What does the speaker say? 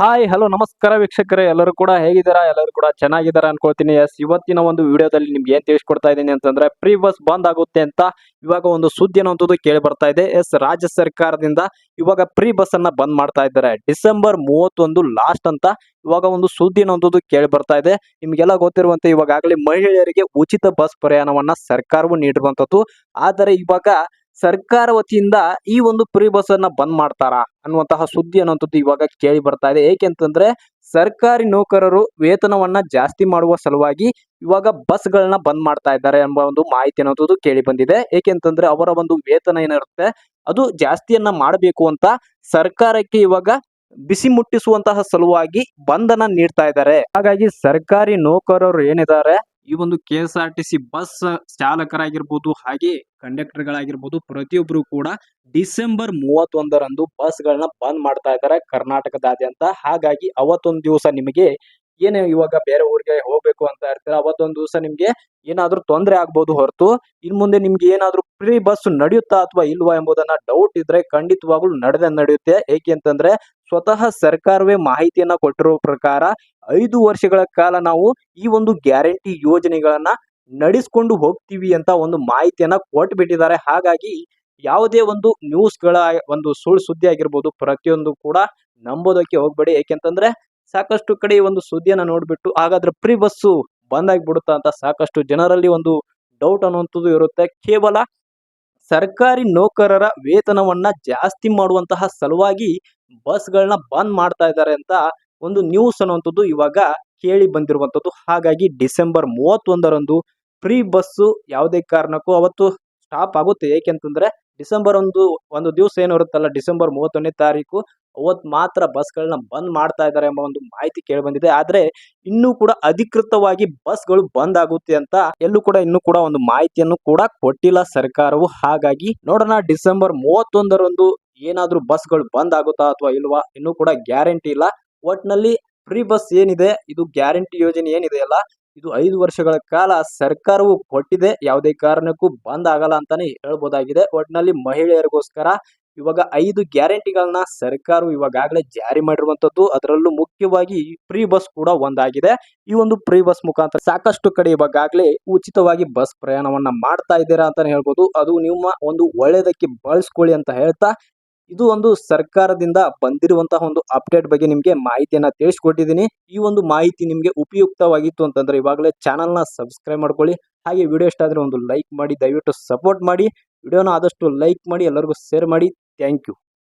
Hi hello ನಮಸ್ಕಾರ ವೀಕ್ಷಕರೇ. ಎಲ್ಲರೂ ಕೂಡ ಹೇಗಿದ್ದೀರಾ? ಎಲ್ಲರೂ ಕೂಡ ಚೆನ್ನಾಗಿದ್ದಾರೆ ಅನ್ಕೊಳ್ತೀನಿ. ಎಸ್ ಇವತ್ತಿನ ಒಂದು ವಿಡಿಯೋದಲ್ಲಿ ನಿಮ್ಗೆ ಏನ್ ತಿಳಿಸ್ಕೊಡ್ತಾ ಇದ್ದೀನಿ ಅಂತಂದ್ರೆ ಪ್ರೀ ಬಸ್ ಬಂದ್ ಆಗುತ್ತೆ ಅಂತ ಇವಾಗ ಒಂದು ಸುದ್ದಿ ಅನ್ನೋದು ಕೇಳಿ ಬರ್ತಾ ಇದೆ. ಎಸ್ ರಾಜ್ಯ ಸರ್ಕಾರದಿಂದ ಇವಾಗ ಪ್ರೀ ಬಸ್ ಅನ್ನ ಬಂದ್ ಮಾಡ್ತಾ ಇದ್ದಾರೆ. ಡಿಸೆಂಬರ್ ಮೂವತ್ತೊಂದು ಲಾಸ್ಟ್ ಅಂತ ಇವಾಗ ಒಂದು ಸುದ್ದಿ ಅನ್ನೋದು ಕೇಳಿ ಬರ್ತಾ ಇದೆ. ನಿಮ್ಗೆಲ್ಲ ಗೊತ್ತಿರುವಂತೆ ಇವಾಗಾಗಲೇ ಮಹಿಳೆಯರಿಗೆ ಉಚಿತ ಬಸ್ ಪ್ರಯಾಣವನ್ನ ಸರ್ಕಾರವು ನೀಡಿರುವಂತದ್ದು. ಆದರೆ ಇವಾಗ ಸರ್ಕಾರ ವತಿಯಿಂದ ಈ ಒಂದು ಫ್ರೀ ಬಸ್ ಅನ್ನ ಬಂದ್ ಮಾಡ್ತಾರ ಅನ್ನುವಂತಹ ಸುದ್ದಿ ಅನ್ನುವಂಥದ್ದು ಇವಾಗ ಕೇಳಿ ಬರ್ತಾ ಇದೆ. ಏಕೆಂತಂದ್ರೆ ಸರ್ಕಾರಿ ನೌಕರರು ವೇತನವನ್ನ ಜಾಸ್ತಿ ಮಾಡುವ ಸಲುವಾಗಿ ಇವಾಗ ಬಸ್ಗಳನ್ನ ಬಂದ್ ಮಾಡ್ತಾ ಇದ್ದಾರೆ ಎಂಬ ಒಂದು ಮಾಹಿತಿ ಅನ್ನೋದು ಕೇಳಿ ಬಂದಿದೆ. ಏಕೆಂತಂದ್ರೆ ಅವರ ಒಂದು ವೇತನ ಏನಿರುತ್ತೆ ಅದು ಜಾಸ್ತಿಯನ್ನ ಮಾಡಬೇಕು ಅಂತ ಸರ್ಕಾರಕ್ಕೆ ಇವಾಗ ಬಿಸಿ ಮುಟ್ಟಿಸುವಂತಹ ಸಲುವಾಗಿ ಬಂಧನ ನೀಡ್ತಾ ಇದ್ದಾರೆ. ಹಾಗಾಗಿ ಸರ್ಕಾರಿ ನೌಕರರು ಏನಿದ್ದಾರೆ ಈ ಒಂದು K S R T C bus ಚಾಲಕರಾಗಿರ್ಬೋದು ಹಾಗೆ ಕಂಡಕ್ಟರ್ ಗಳಾಗಿರ್ಬೋದು ಪ್ರತಿಯೊಬ್ಬರು ಕೂಡ ಡಿಸೆಂಬರ್ ಮೂವತ್ತೊಂದರಂದು ಬಸ್ ಗಳನ್ನ ಬಂದ್ ಮಾಡ್ತಾ ಇದ್ದಾರೆ ಕರ್ನಾಟಕದಾದ್ಯಂತ. ಹಾಗಾಗಿ ಅವತ್ತೊಂದು ದಿವಸ ನಿಮಗೆ ಏನೇ ಇವಾಗ ಬೇರೆ ಊರಿಗೆ ಹೋಗ್ಬೇಕು ಅಂತ ಇರ್ತೀರ, ಅವತ್ತೊಂದು ದಿವಸ ನಿಮ್ಗೆ ಏನಾದ್ರೂ ತೊಂದರೆ ಆಗ್ಬೋದು ಹೊರತು, ಇನ್ ಮುಂದೆ ನಿಮ್ಗೆ ಏನಾದ್ರೂ ಫ್ರೀ ಬಸ್ ನಡೆಯುತ್ತಾ ಅಥವಾ ಇಲ್ವಾ ಎಂಬುದನ್ನ ಡೌಟ್ ಇದ್ರೆ ಖಂಡಿತವಾಗ್ಲೂ ನಡೆದೇ ನಡೆಯುತ್ತೆ. ಏಕೆ ಅಂತಂದ್ರೆ ಸ್ವತಃ ಸರ್ಕಾರವೇ ಮಾಹಿತಿಯನ್ನ ಕೊಟ್ಟಿರೋ ಪ್ರಕಾರ ಐದು ವರ್ಷಗಳ ಕಾಲ ನಾವು ಈ ಒಂದು ಗ್ಯಾರಂಟಿ ಯೋಜನೆಗಳನ್ನ ನಡೆಸ್ಕೊಂಡು ಹೋಗ್ತೀವಿ ಅಂತ ಒಂದು ಮಾಹಿತಿಯನ್ನ ಕೊಟ್ಬಿಟ್ಟಿದ್ದಾರೆ. ಹಾಗಾಗಿ ಯಾವುದೇ ಒಂದು ನ್ಯೂಸ್ಗಳ ಒಂದು ಸುಳ್ಳು ಸುದ್ದಿ ಆಗಿರ್ಬೋದು ಪ್ರತಿಯೊಂದು ಕೂಡ ನಂಬೋದಕ್ಕೆ ಹೋಗ್ಬೇಡಿ. ಏಕೆಂತಂದ್ರೆ ಸಾಕಷ್ಟು ಕಡೆ ಒಂದು ಸುದ್ದಿಯನ್ನ ನೋಡ್ಬಿಟ್ಟು ಹಾಗಾದ್ರೆ ಫ್ರೀ ಬಸ್ಸು ಬಂದ್ ಬಿಡುತ್ತಾ ಅಂತ ಸಾಕಷ್ಟು ಜನರಲ್ಲಿ ಒಂದು ಡೌಟ್ ಅನ್ನುವಂಥದ್ದು ಇರುತ್ತೆ. ಕೇವಲ ಸರ್ಕಾರಿ ನೌಕರರ ವೇತನವನ್ನ ಜಾಸ್ತಿ ಮಾಡುವಂತಹ ಸಲುವಾಗಿ ಬಸ್ಗಳನ್ನ ಬಂದ್ ಮಾಡ್ತಾ ಇದ್ದಾರೆ ಅಂತ ಒಂದು ನ್ಯೂಸ್ ಅನ್ನುವಂಥದ್ದು ಇವಾಗ ಕೇಳಿ ಬಂದಿರುವಂಥದ್ದು. ಹಾಗಾಗಿ ಡಿಸೆಂಬರ್ ಮೂವತ್ತೊಂದರಂದು ಫ್ರೀ ಬಸ್ಸು ಯಾವುದೇ ಕಾರಣಕ್ಕೂ ಅವತ್ತು ಸ್ಟಾಪ್ ಆಗುತ್ತೆ. ಏಕೆಂತಂದ್ರೆ ಡಿಸೆಂಬರ್ ಒಂದು ಒಂದು ದಿವಸ ಏನು ಇರುತ್ತಲ್ಲ, ಡಿಸೆಂಬರ್ ಮೂವತ್ತೊಂದನೇ ತಾರೀಕು. ಅವತ್ತು ಮಾತ್ರ ಬಸ್ಗಳನ್ನ ಬಂದ್ ಮಾಡ್ತಾ ಇದ್ದಾರೆ ಎಂಬ ಒಂದು ಮಾಹಿತಿ ಕೇಳಿ ಬಂದಿದೆ. ಆದ್ರೆ ಇನ್ನೂ ಕೂಡ ಅಧಿಕೃತವಾಗಿ ಬಸ್ಗಳು ಬಂದ್ ಆಗುತ್ತೆ ಅಂತ ಎಲ್ಲೂ ಕೂಡ ಇನ್ನೂ ಕೂಡ ಒಂದು ಮಾಹಿತಿಯನ್ನು ಕೂಡ ಕೊಟ್ಟಿಲ್ಲ ಸರ್ಕಾರವು. ಹಾಗಾಗಿ ನೋಡೋಣ, ಡಿಸೆಂಬರ್ ಮೂವತ್ತೊಂದರಂದು ಏನಾದ್ರೂ ಬಸ್ಗಳು ಬಂದ್ ಆಗುತ್ತಾ ಅಥವಾ ಇಲ್ವಾ ಇನ್ನೂ ಕೂಡ ಗ್ಯಾರಂಟಿ ಇಲ್ಲ. ಒಟ್ನಲ್ಲಿ ಫ್ರೀ ಬಸ್ ಏನಿದೆ, ಇದು ಗ್ಯಾರಂಟಿ ಯೋಜನೆ ಏನಿದೆ ಅಲ್ಲ, ಇದು ಐದು ವರ್ಷಗಳ ಕಾಲ ಸರ್ಕಾರವು ಕೊಟ್ಟಿದೆ, ಯಾವುದೇ ಕಾರಣಕ್ಕೂ ಬಂದ್ ಆಗಲ್ಲ ಅಂತಾನೆ ಹೇಳ್ಬೋದಾಗಿದೆ. ಒಟ್ನಲ್ಲಿ ಮಹಿಳೆಯರಿಗೋಸ್ಕರ ಇವಾಗ ಐದು ಗ್ಯಾರಂಟಿಗಳನ್ನ ಸರ್ಕಾರವು ಇವಾಗಲೇ ಜಾರಿ ಮಾಡಿರುವಂತದ್ದು ಅದರಲ್ಲೂ ಮುಖ್ಯವಾಗಿ ಫ್ರೀ ಬಸ್ ಕೂಡ ಒಂದಾಗಿದೆ. ಈ ಒಂದು ಫ್ರೀ ಬಸ್ ಮುಖಾಂತರ ಸಾಕಷ್ಟು ಕಡೆ ಇವಾಗಲೇ ಉಚಿತವಾಗಿ ಬಸ್ ಪ್ರಯಾಣವನ್ನ ಮಾಡ್ತಾ ಇದ್ದೀರಾ ಅಂತಾನೆ ಹೇಳ್ಬೋದು. ಅದು ನಿಮ್ಮ ಒಂದು ಒಳ್ಳೆಯದಕ್ಕೆ ಬಳಸ್ಕೊಳ್ಳಿ ಅಂತ ಹೇಳ್ತಾ ಇದು ಒಂದು ಸರ್ಕಾರದಿಂದ ಬಂದಿರುವಂತಹ ಒಂದು ಅಪ್ಡೇಟ್ ಬಗ್ಗೆ ನಿಮಗೆ ಮಾಹಿತಿಯನ್ನ ತಿಳಿಸ್ಕೊಟ್ಟಿದ್ದೀನಿ. ಈ ಒಂದು ಮಾಹಿತಿ ನಿಮಗೆ ಉಪಯುಕ್ತವಾಗಿತ್ತು ಅಂತಂದ್ರೆ ಇವಾಗಲೇ ಚಾನಲ್ನ ಸಬ್ಸ್ಕ್ರೈಬ್ ಮಾಡ್ಕೊಳ್ಳಿ. ಹಾಗೆ ವಿಡಿಯೋ ಇಷ್ಟ ಆದರೆ ಒಂದು ಲೈಕ್ ಮಾಡಿ, ದಯವಿಟ್ಟು ಸಪೋರ್ಟ್ ಮಾಡಿ. ವಿಡಿಯೋನ ಆದಷ್ಟು ಲೈಕ್ ಮಾಡಿ, ಎಲ್ಲರಿಗೂ ಶೇರ್ ಮಾಡಿ. Thank you.